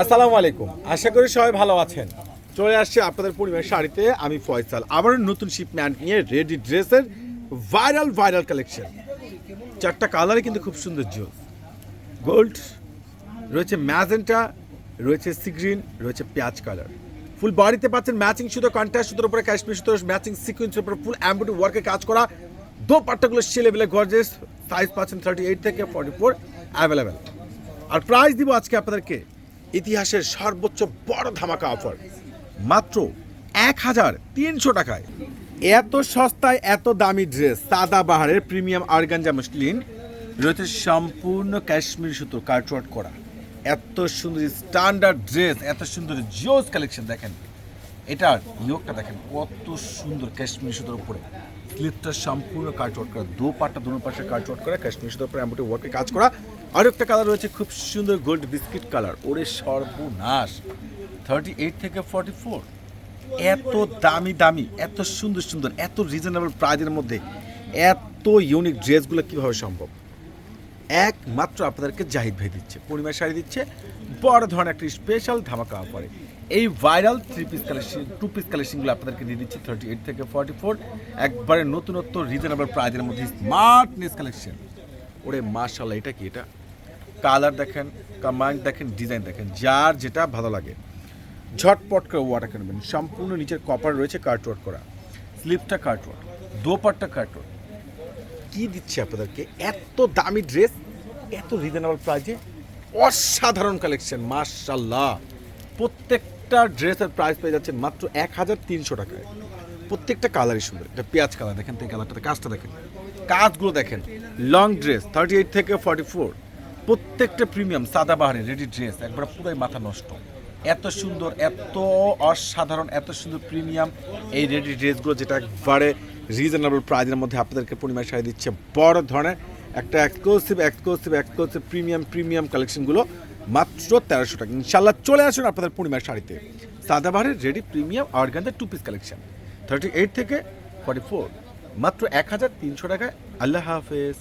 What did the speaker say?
আসসালামু আলাইকুম। আশা করি সবাই ভালো আছেন। চলে আসছে আপনাদের পরিবারের শাড়িতে, আমি ফয়সাল। আবার নতুন শিপম্যান্ট নিয়ে রেডি ড্রেসের ভাইরাল ভাইরাল কালেকশন চারটা কালারে কিন্তু খুব সুন্দর জোস গোল্ড রয়েছে ম্যাজেন্টা রয়েছে সিগ্রিন রয়েছে পেঁয়াজ কালার ফুল বাড়িতে পাচ্ছেন ম্যাচিং সুতো কন্ট্রাস্ট সুতোর উপরে কাশ্মীর সুতো ম্যাচিং সিকুয়েন্সের উপরে ফুল অ্যাম্বুটি ওয়ার্কে কাজ করা। দো পাট্টাগুলো সে লেভেলে গর্জেস সাইজ পাচ্ছেন থার্টি এইট থেকে ফর্টি ফোর অ্যাভেলেবেল আর প্রাইস দিব আজকে আপনাদেরকে। ইতিহাসের সর্বোচ্চ বড় ধামাকা অফার। মাত্র এক হাজার তিনশো টাকায়। এত সস্তায়, এত দামি ড্রেস, সাদা বাহারের প্রিমিয়াম আরগানজা মুসলিন, রয়েছে সম্পূর্ণ কাশ্মীর সুতো কার্টওয়ার্ড করা। এত সুন্দর স্ট্যান্ডার্ড ড্রেস, এত সুন্দর জিওস কালেকশন দেখেন। এটার ইয়োগটা দেখেন, কত সুন্দর কাশ্মীর সুতোর উপরে। স্লিপটা সম্পূর্ণ কাটওয়ার্ট করা দু পাটটা দুনো পাশে কাটওয়ার্ট করা, কাশ্মীর সুতোর উপরে এমন ওয়ার্কে কাজ করা। আর একটা কালার রয়েছে, খুব সুন্দর গোল্ড বিস্কিট কালার ওরে সর্বনাশ। থার্টি এইট থেকে ফর্টি ফোর এত দামি দামি, এত সুন্দর সুন্দর, এত রিজনেবল প্রাইজের মধ্যে, এত ইউনিক ড্রেসগুলো কীভাবে সম্ভব? একমাত্র আপনাদেরকে জাহিদ ভাই দিচ্ছে পূর্ণিমা শাড়ি দিচ্ছে বড় ধরনের একটা স্পেশাল ধামাকা অফারে এই viral three piece collection two piece কালেকশনগুলো আপনাদেরকে দিয়ে দিচ্ছি থার্টি এইট থেকে ফর্টি ফোর একবারে নতুনত্ব রিজনেবল প্রাইজের মধ্যে স্মার্টনেস কালেকশন ওরে মার্শাল্লাহ এটা কি এটা? কালার দেখেন কমান্ড দেখেন ডিজাইন দেখেন, যার যেটা ভালো লাগে। ঝটপট করে ওয়াটার কিনবেন সম্পূর্ণ নিচের কপার রয়েছে কার্টওয়ার্ক করা। স্লিপটা কার্টওয়ার্ক দোপাট্টা কার্টওয়ার্ক কী দিচ্ছে আপনাদেরকে? এত দামি ড্রেস এত রিজনেবল প্রাইজে অসাধারণ কালেকশন মার্শাল্লাহ প্রত্যেকটা ড্রেসের প্রাইস পেয়ে যাচ্ছে মাত্র এক হাজার তিনশো টাকায়। প্রত্যেকটা কালারই সুন্দর। এটা পেঁয়াজ কালার দেখেন এই কালারটাতে কাজটা দেখেন। কাজগুলো দেখেন লং ড্রেস থার্টি এইট থেকে ফর্টি ফোর প্রত্যেকটা প্রিমিয়াম সাদা বাহারে রেডি ড্রেস একবার পুরোই মাথা নষ্ট। এত সুন্দর, এত অসাধারণ, এত সুন্দর প্রিমিয়াম এই রেডি ড্রেসগুলো যেটা একবারে রিজনেবল প্রাইজের মধ্যে আপনাদেরকে পূর্ণিমায় শাড়ি দিচ্ছে। বড় ধরনের একটা exclusive exclusive exclusive premium premium কালেকশনগুলো মাত্র তেরোশো টাকা। ইনশাল্লাহ চলে আসুন আপনাদের পূর্ণিমার শাড়িতে। সাদাবাহারের ready premium অর্গানদের two piece collection thirty eight থেকে ফর্টি ফোর মাত্র এক হাজার তিনশো টাকায়। আল্লাহ হাফেজ।